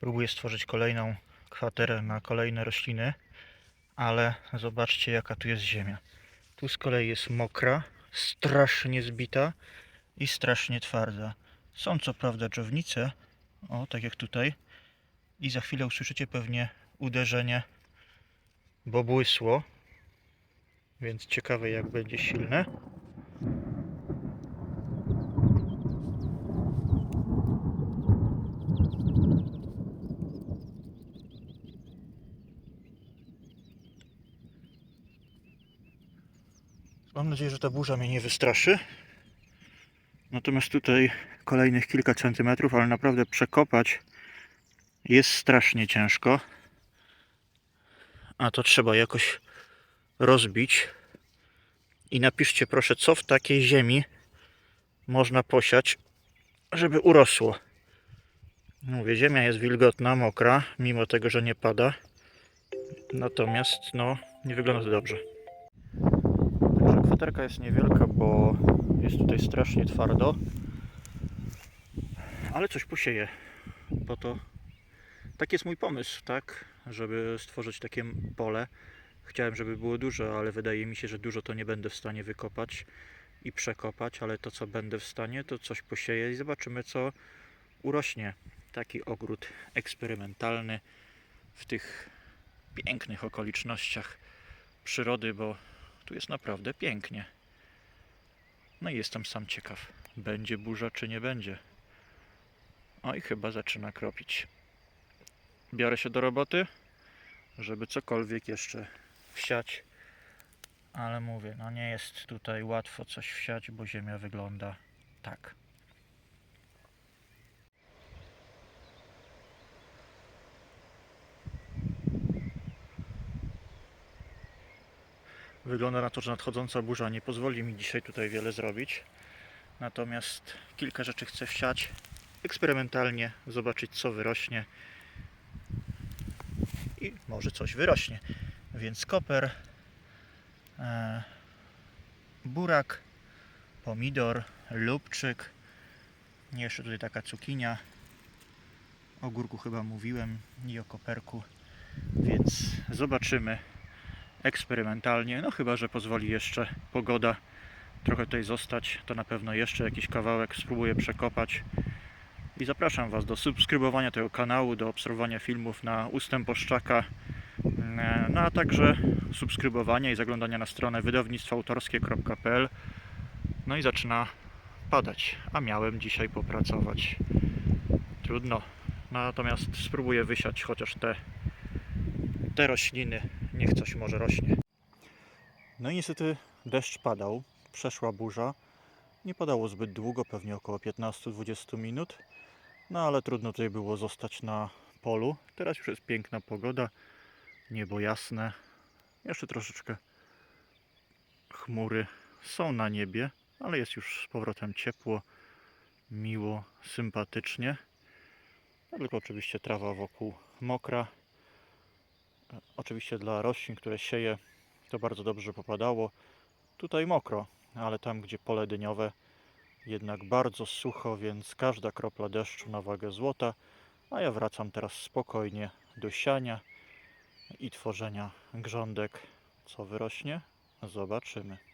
Próbuję stworzyć kolejną kwaterę na kolejne rośliny, ale zobaczcie jaka tu jest ziemia. Tu z kolei jest mokra, strasznie zbita i strasznie twarda. Są co prawda dżownice, o tak jak tutaj, i za chwilę usłyszycie pewnie uderzenie, bo błysło, więc ciekawe jak będzie silne. Mam nadzieję, że ta burza mnie nie wystraszy. Natomiast tutaj kolejnych kilka centymetrów, ale naprawdę przekopać jest strasznie ciężko. A to trzeba jakoś rozbić. I napiszcie proszę, co w takiej ziemi można posiać, żeby urosło. Mówię, ziemia jest wilgotna, mokra, mimo tego, że nie pada. Natomiast, no, nie wygląda to dobrze. Kwaterka jest niewielka, bo jest tutaj strasznie twardo. Ale coś posieję, bo to taki jest mój pomysł, tak? Żeby stworzyć takie pole. Chciałem, żeby było dużo, ale wydaje mi się, że dużo to nie będę w stanie wykopać i przekopać, ale to co będę w stanie, to coś posieję i zobaczymy co urośnie. Taki ogród eksperymentalny w tych pięknych okolicznościach przyrody, bo tu jest naprawdę pięknie. No i jestem sam ciekaw, będzie burza czy nie będzie. Oj, chyba zaczyna kropić. Biorę się do roboty, żeby cokolwiek jeszcze wsiać. Ale mówię, no nie jest tutaj łatwo coś wsiać, bo ziemia wygląda tak. Wygląda na to, że nadchodząca burza nie pozwoli mi dzisiaj tutaj wiele zrobić. Natomiast kilka rzeczy chcę wsiać eksperymentalnie, zobaczyć co wyrośnie. I może coś wyrośnie. Więc koper, e, burak, pomidor, lubczyk, jeszcze tutaj taka cukinia. O górku chyba mówiłem i o koperku. Więc zobaczymy eksperymentalnie. No chyba, że pozwoli jeszcze pogoda trochę tutaj zostać, to na pewno jeszcze jakiś kawałek spróbuję przekopać. I zapraszam Was do subskrybowania tego kanału, do obserwowania filmów na ustęp Oszczaka, e, no a także subskrybowania i zaglądania na stronę wydawnictwoautorskie.pl. No i zaczyna padać, a miałem dzisiaj popracować. Trudno. Natomiast spróbuję wysiać chociaż te, te rośliny. Niech coś może rośnie. No i niestety deszcz padał, przeszła burza. Nie padało zbyt długo, pewnie około 15-20 minut. No ale trudno tutaj było zostać na polu. Teraz już jest piękna pogoda, niebo jasne. Jeszcze troszeczkę chmury są na niebie, ale jest już z powrotem ciepło, miło, sympatycznie. No, Tylko oczywiście trawa wokół mokra. Oczywiście dla roślin, które sieje, to bardzo dobrze popadało. Tutaj mokro, ale tam, gdzie pole dyniowe, jednak bardzo sucho, więc każda kropla deszczu na wagę złota. A ja wracam teraz spokojnie do siania i tworzenia grządek. Co wyrośnie? Zobaczymy.